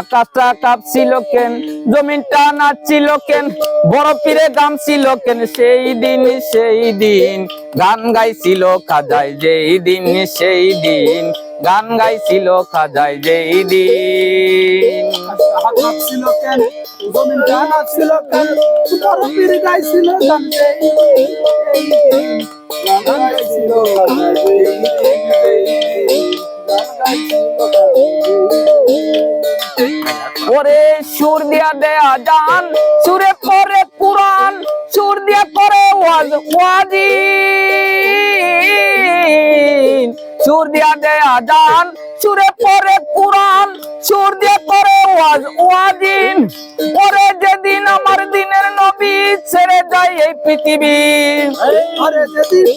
আকাশটা কাঁপছিল কেন? জমিনটা নাচছিল কেন? বড় পীরে ছিল কেন? সেই দিন সেই দিন গান গাইছিল খাজাই, যেই দিন, সেই দিন গান গাইছিল খাজাই, যেই দিন। কেন? জমিনটা নাচছিল কেন? বড় পীর গাইছিল গান এই দিন। গান দিন, দিন। দিন। সুর দিয়া দেয়া জান সুরে পরে কুরআন সুর দিয়া করে ওয়াজ সুর দিয়া দেয়া জান সুরে পরে কুরআন সুর দিয়া করে ওয়াজ ওয়াজিন ওরে যেদিন আমার নবী ছেড়ে যায় এই পৃথিবী। আরে যেদিন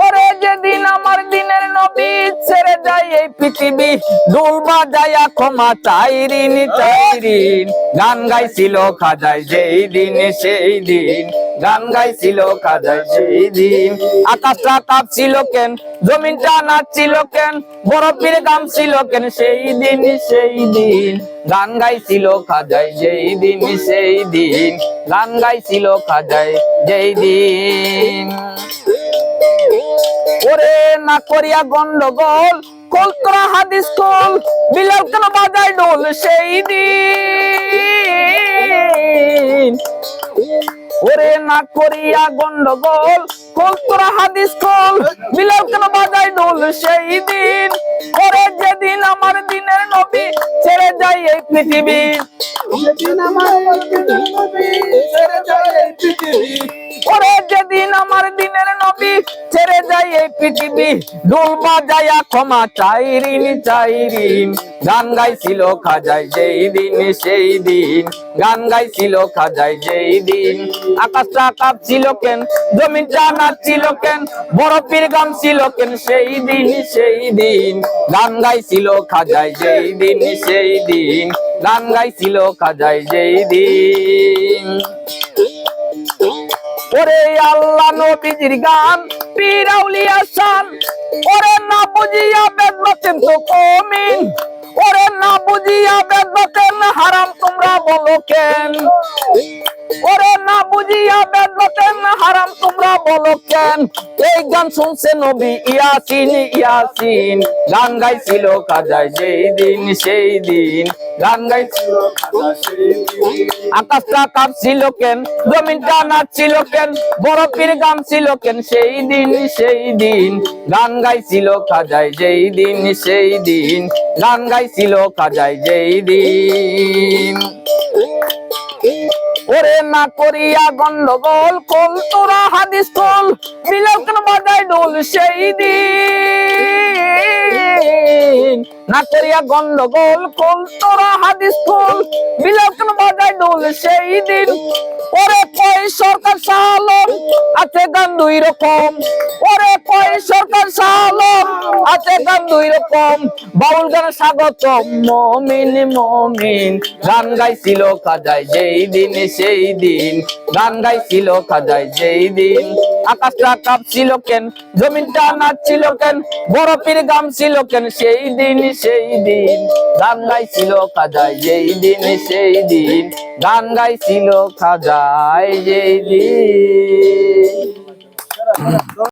ওরে আমার দিনের নবী যায় এই পৃথিবী ডুল বাজায়া ক্ষমা চাইরিন চাইরিন গান গাইছিল খাজাই যেই দিন, সেই দিন। গান গাইছিল খাজাই সেই দিন। আকাশটা কাঁপছিল কেন, জমিনটা নাচছিল কেন, বরফের গাম ছিল কেন, সেই দিন সেই দিন। গান গাইছিল খাজাই যেই দিন, সেই দিন। গান গাইছিল খাজাই যেই দিন। ওরে না করিয়া গন্ডগোল কল করা হাদিস কল বিলাল কেন বাজায় ডোল সেই দিন। ওরে না করিয়া গন্ডগোল, কল করা হাদিস কল বিলাল কেন বাজায় ডোল সেই দিন। ওরে যেদিন আমার দিনের নবী ছেড়ে যায় এই পৃথিবী। যেদিন আমার দিনের নবী ছেড়ে এই পৃথিবী ডোল বাজায়া ক্ষমা চাইরিন চাইরিন গান গাইছিল খাজাই যেই দিন, সেই দিন। গান গাইছিল খাজাই যেই দিন। আকাশটা কাঁপছিল কেন জমিনটা নাচছিল কেন, বরফের গাম ছিল কেন, সেই দিন সেই দিন। গান গাইছিল খাজাই যেই দিন, সেই দিন। গান গাইছিল খাজাই যেই দিন। ওরে আল্লাহ নবীজির গান পীরাউলিয়া শান। ওরে না বুঝিয়া বেদবতেন তো কমিন। ওরে না বুঝিয়া বেদবতেন হারাম তোমরা বলো কেন? ওরে না বুঝিয়া বেদবতেন হারাম তোমরা বলো কেন? গান শুনছে নবী ইয়াসিন ইয়াসিন। গান গাইছিল কাজায় যেই দিন সেই দিন গান গাইছিল সেই আকাশটা কাঁপছিল কেন, জমিনটা নাচছিল কেন, বরফের গান ছিল কেন সেই দিন সেই দিন গান গাইছিল খাজাই যেই দিন সেই দিন গান গাইছিল খাজাই যেই দিন ওরে না করিয়া গন্ডগোল কল তোরা হাদিস কল মিলাও ডোল সেই দিন। না করিয়া গন্ডগোল কল তোরা হাদিস কেন সেই দিন। ওরে কই সরকার সালম আছে গান দুই রকম। ওরে কই সরকার সালম আছে গান দুই রকম। বাউল স্বাগত মমিন মমিন। গান গাইছিল খাজাই যেই দিন, সেই দিন। গান গাইছিল খাজাই যেই দিন। আকাশটা কাঁপছিল কেন? জমিনটা নাচছিল কেন? বরফের গাম ছিল কেন? সেই দিন সেই দিন। গান গাইছিল খাজাই যেই দিন সেই দিন। গান গাইছিল খাজাই যেই দিন।